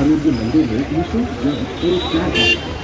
आरोग्य मंदिर में विशेष जन और एक क्या है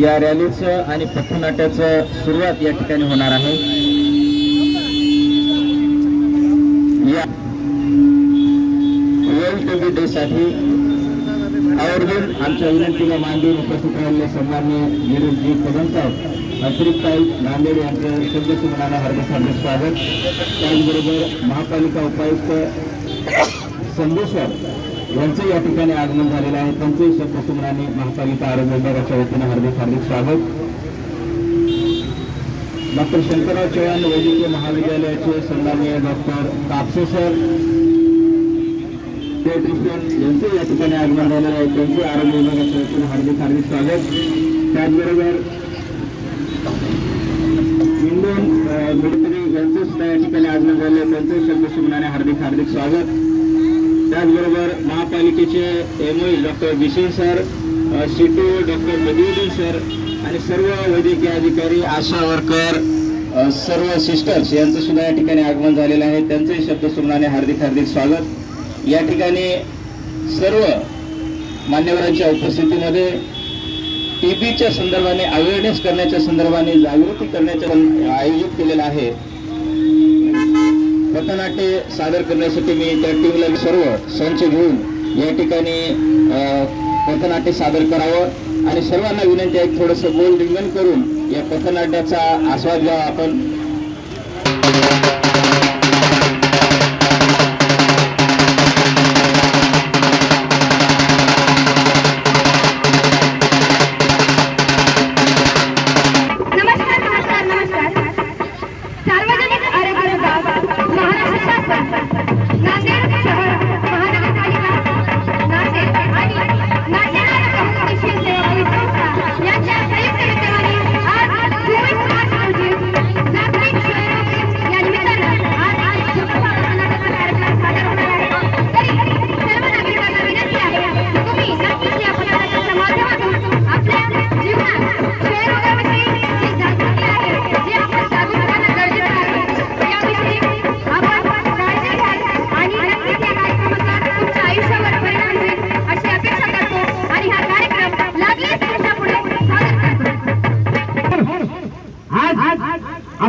या रॅलीचं आणि पथनाट्याचं सुरुवात या ठिकाणी होणार आहे. या वर्ल्ड टीव्ही डे साठी आवर्जून आमच्या विनंतीला मांडून उपस्थित राहिलेले सन्मान्य नीरजजी कदम साहेब अतिरिक्त आयुक्त नांदेड यांचं शब्दसुमनानं हार्दिक हार्दिक स्वागत. त्याचबरोबर महापालिका उपायुक्त संदेश्वर यांचं या ठिकाणी आगमन झालेलं आहे. त्यांचंही शब्दसुमनाने महापालिका आरोग्य विभागाच्या वतीनं हार्दिक हार्दिक स्वागत. डॉक्टर शंकरराव चव्हाण वैद्यकीय महाविद्यालयाचे सन्माननीय डॉक्टर कापसे सर पेट्रिशियन यांचे या ठिकाणी आगमन झालेलं आहे. त्यांचे आरोग्य विभागाच्या वतीनं हार्दिक हार्दिक स्वागत. त्याचबरोबर इंडियन मिलिटरी यांचं सुद्धा या ठिकाणी आगमन झाले आहे. त्यांचे शब्दसुमनाने हार्दिक हार्दिक स्वागत. त्याचबरोबर महापालिकेचे एमओई डॉक्टर बिशेन सर सिटू डॉक्टर मधुदन सर आणि सर्व वैद्यकीय अधिकारी आशा वर्कर सर्व सिस्टर्स यांचं सुद्धा या ठिकाणी आगमन झालेलं आहे. त्यांचंही शब्द हार्दिक हार्दिक स्वागत. या ठिकाणी सर्व मान्यवरांच्या उपस्थितीमध्ये टीबीच्या संदर्भाने अवेअरनेस करण्याच्या संदर्भाने जागृती करण्याच्या आयोजित केलेलं आहे. पथनाट्य सादर करण्यासाठी मी त्या टीमला सर्व संच घेऊन या ठिकाणी पथनाट्य सादर करावं. आणि सर्वांना विनंती आहे थोडंसं गोल रिंगण करून या पथनाट्याचा आस्वाद घ्यावा आपण.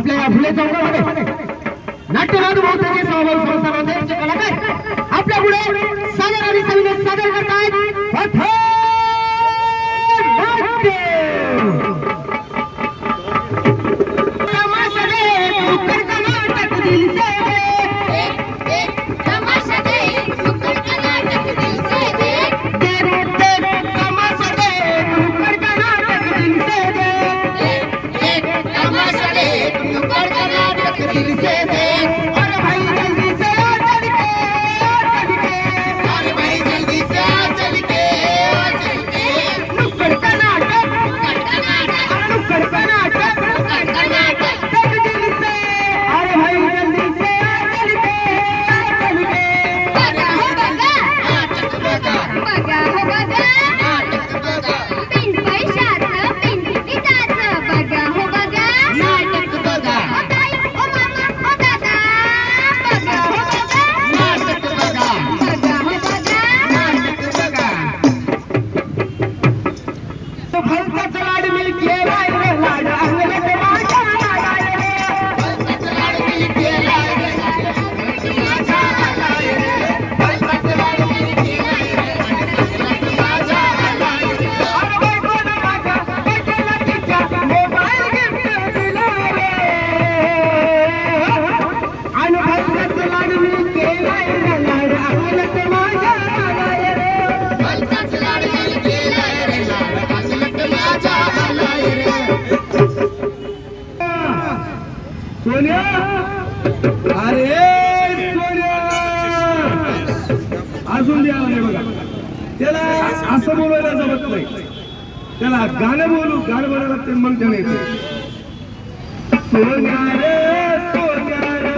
आपल्या या फुले चौकामध्ये नाट्यनाथ महोत्सवी सहभागी सहभाग नांदेडचे आपल्या पुढे सादर आणि सविनय सादर करतायत. सोन्या! अरे सोन्या! अजून द्या म्हणे बघा. त्याला असं बोलायला जमत नाही. त्याला गाणं बोलू गाणं बोलायला लागते मग त्याने सोन्या रे सोन्या रे.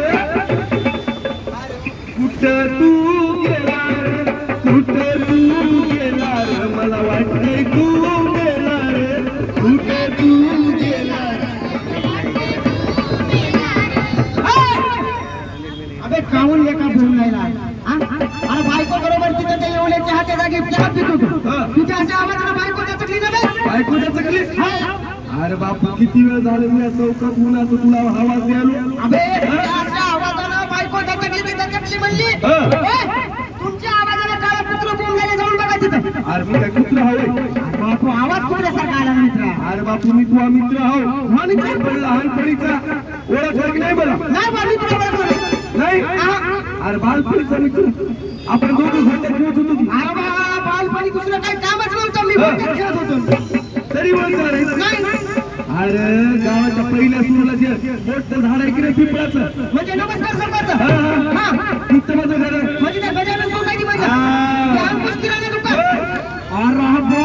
कुठं तू गेला कुठं तू गेला मला वाटते तू जागी हा. तुझ्या अशा आवाजाला बायको बायको अरे बापू किती वेळ झालं मी चौकात उन्हाचं तुला आवाज द्यालो अबे तुझ्या अशा आवाजाला बायको म्हणली. तुमच्या आवाजाला काळा कुत्र बोलून राहिले जाऊन बघा तिथं. अरे मी काय बापू आवाज कुत्र्यासारखा आला मित्र. अरे बापू मी तुझा मित्र आहो. हा मित्र. लहानपणीचा ओळख नाही मला नाही अरे बालपणीचा मित्र. आपण दोघं अरे गावाच्या पहिल्या सुरूला जे मोठं झाड आहे की नाही पिंपळाचं म्हणजे नमस्कार सरपंच तिथं माझं घर अरे